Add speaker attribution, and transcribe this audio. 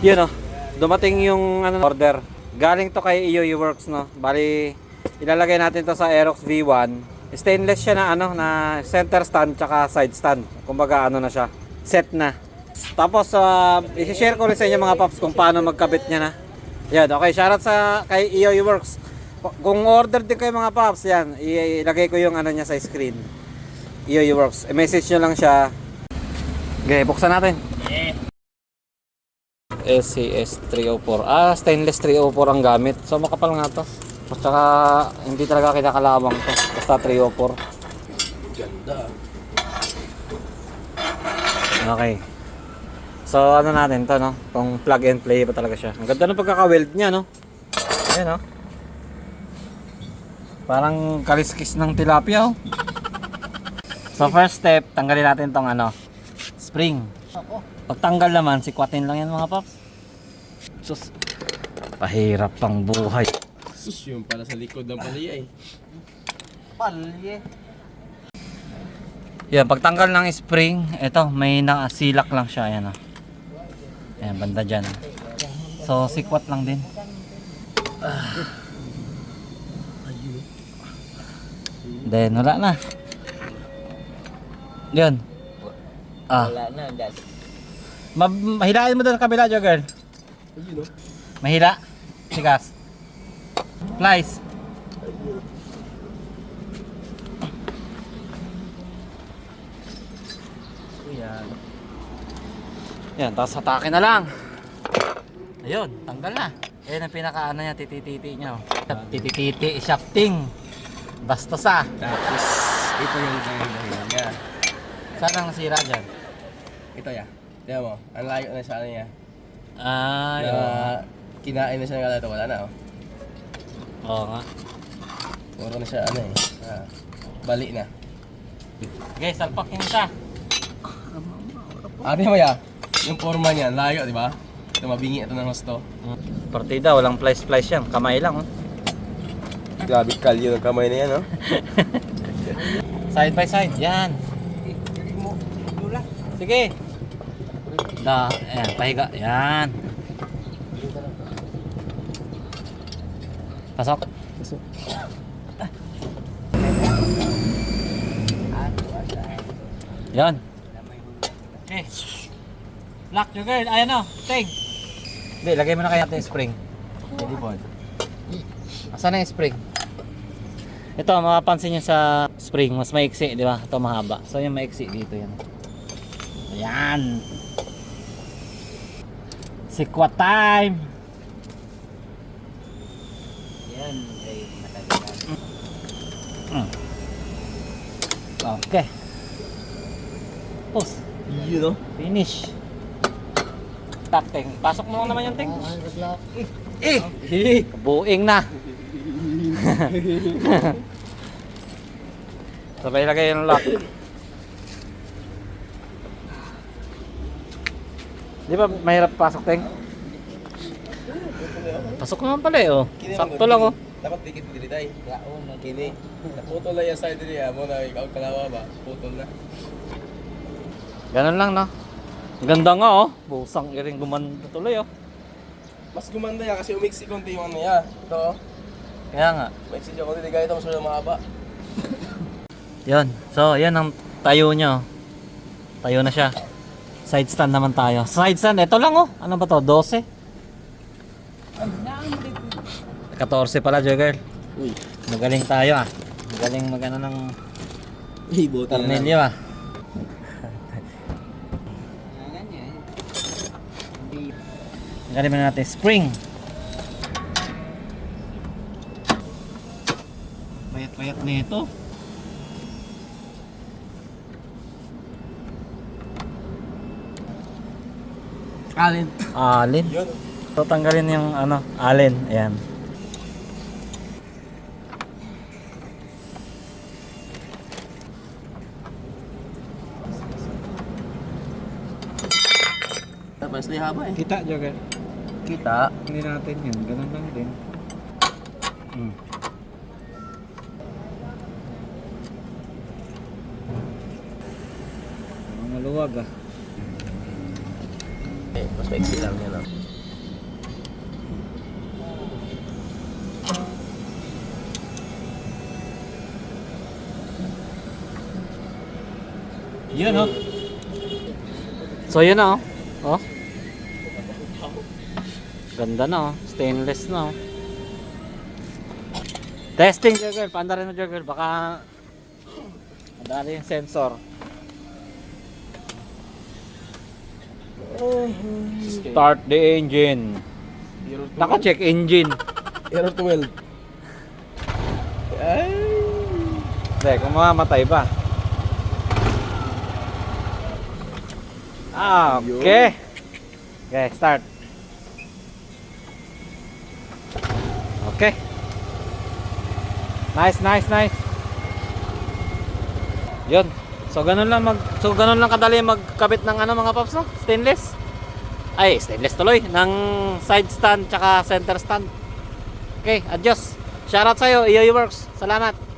Speaker 1: Yun oh. Dumating yung ano, order. Galing to kay EOE Works no. Bali ilalagay natin to sa Aerox V1. Stainless siya na ano na center stand tsaka side stand. Kumbaga ano na siya. Set na. Tapos uh, i-share ko rin sa inyo mga paps kung paano magkabit niya na. Yan, okay. Shoutout sa kay EOE Works. Kung order din kayo mga paps, yan, ilagay ko yung ano niya sa screen. EOE Works. I-message nyo lang siya. Okay, buksan natin. SCS 304. Ah, stainless 304 ang gamit. So makapal nga to. At saka hindi talaga kinakalawang to. Basta 304.
Speaker 2: Ganda.
Speaker 1: Okay. So ano natin to no? Kung plug and play ba talaga siya. Ang ganda ng pagkaka-weld niya no. Ayan no. Parang kaliskis ng tilapia oh. So first step, tanggalin natin tong ano, spring. Pagtanggal naman, sikwatin lang yan mga paps. Sus, pahirap pang buhay.
Speaker 2: Sus, yun pala sa likod ng palya eh.
Speaker 1: Palye. Yan, pagtanggal ng spring, ito, may nakasilak lang siya. Ayan, oh. Ayan, banda dyan. So, sikwat lang din. Then, wala na. Yun. Ah.
Speaker 2: Wala na, guys.
Speaker 1: Ma mahilain mo doon sa kabila, Jogger. Mahila. Sigas. Flies. Yan. Yan, tapos atake na lang. Ayun, tanggal na. Ayan ang pinaka ano niya, titititi niya. oh. Titititi, shafting. Basta sa.
Speaker 2: Tapos, ito yung dahilan niya.
Speaker 1: Saan ang nasira dyan?
Speaker 2: Ito ya. Tingnan mo, ang layo na sa ano niya.
Speaker 1: Ah,
Speaker 2: na kinain na siya ng kalato, wala na oh.
Speaker 1: Oo nga.
Speaker 2: Puro na siya ano eh. Ah, bali na.
Speaker 1: Okay, salpak yung isa.
Speaker 2: Ah, tingnan mo ya. Yung forma niya, layo, di ba? Ito mabingi ito ng husto.
Speaker 1: Partida, walang flies-flies yan. Kamay lang. Oh.
Speaker 2: Grabe kalyo ng kamay na yan, oh.
Speaker 1: Side by side, yan. Sige. Da, ayan, pahiga, yan. Pasok. Yan. Okay. Lock your girl. Ayan o. Ting. Hindi, lagay mo na kaya yung spring.
Speaker 2: Ready, boy.
Speaker 1: Asan na yung spring? Ito, mapapansin nyo sa spring, mas maiksi, di ba? Ito mahaba. So, yung maiksi dito yan. Ayan. Sikwa time!
Speaker 3: Yan, ay matagal na.
Speaker 1: Mm. Okay. Post.
Speaker 2: Yun, oh.
Speaker 1: Finish. Tap, ting. Pasok mo lang naman yung ting.
Speaker 2: Eh!
Speaker 1: Buing na. Sabay lagay yung lock. Di ba mahirap pasok, Teng? Pasok naman pala eh, oh. Sakto lang, oh.
Speaker 2: Dapat dikit dili tay.
Speaker 3: Yaon na
Speaker 2: Kini. Naputol na yung side niya mo na ikaw kalawa ba? Putol na.
Speaker 1: Ganun lang, no? Ang Ganda nga, oh. Busang iring gumanda tuloy, oh.
Speaker 2: Mas gumanda yan kasi umiksi konti yung ano ya. Ito, oh.
Speaker 1: Kaya nga.
Speaker 2: Umiksi siya konti. Di gaya ito masyadong mahaba.
Speaker 1: Yan. So, yan ang tayo nyo. Tayo na siya. Side stand naman tayo. Side stand, ito lang oh. Ano ba to? 12? 14 pala, Jogger.
Speaker 2: Uy.
Speaker 1: Magaling tayo ah. Magaling magano ng
Speaker 2: na lang.
Speaker 1: tornilyo ah. Galing na natin spring. Payat-payat nito.
Speaker 2: Alin.
Speaker 1: Alin.
Speaker 2: Yun.
Speaker 1: So, tanggalin yung ano, alin. Ayan.
Speaker 2: Tapos na haba eh.
Speaker 1: Kita, Jogger.
Speaker 2: Kita.
Speaker 1: Hindi natin yun. Ganun lang din. Hmm. Maluwag ah.
Speaker 2: Eh, mas maiksi lang yan. Ah. Yun, oh.
Speaker 1: So, yun na, oh. Oh. Ganda na, oh. Stainless na, oh. Testing, Jugger. Paanda rin mo, Jugger. Baka... Paanda yung sensor. Start the engine.
Speaker 2: Error 12.
Speaker 1: Naka-check engine.
Speaker 2: Error 12. Ay.
Speaker 1: Hindi, kung mamamatay pa. Ah, okay. Okay, start. Okay. Nice, nice, nice. Yun. So ganun lang mag so ganun lang kadali magkabit ng ano mga paps no? Stainless. Ay, stainless tuloy ng side stand tsaka center stand. Okay, adios. Shoutout sa'yo, EOE Works. Salamat.